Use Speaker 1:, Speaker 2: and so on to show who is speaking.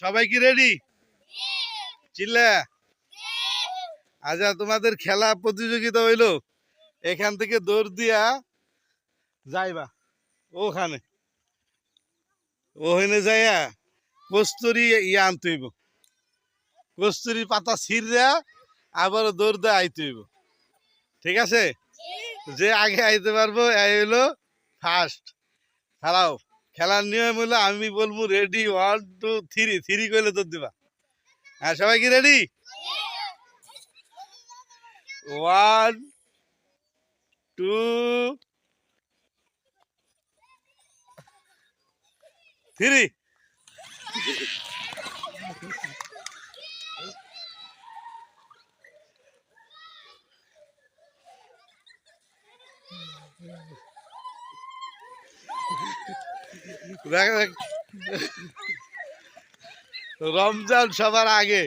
Speaker 1: সবাই কি রেডি চিল্লা। আচ্ছা তোমাদের খেলা প্রতিযোগিতা হইল। এখান থেকে দৌড় দিয়া যাইবা। ওখানে। ওখানে যাইয়া কস্তুরি ইয়ে আনতে হইব। কস্তুরি পাতা ছিঁড়া আবার দৌড় দিয়ে আইতে হইব। ঠিক আছে? যে আগে আইতে পারব এই হইল ফার্স্ট খেলাও। খেলার নিয়ম হলো আমি বলব ready one two three three করলে তোর দিবা। হ্যাঁ সবাই কি রেডি ওয়ান টু থ্রি দেখ দেখ। রমজান সবার আগে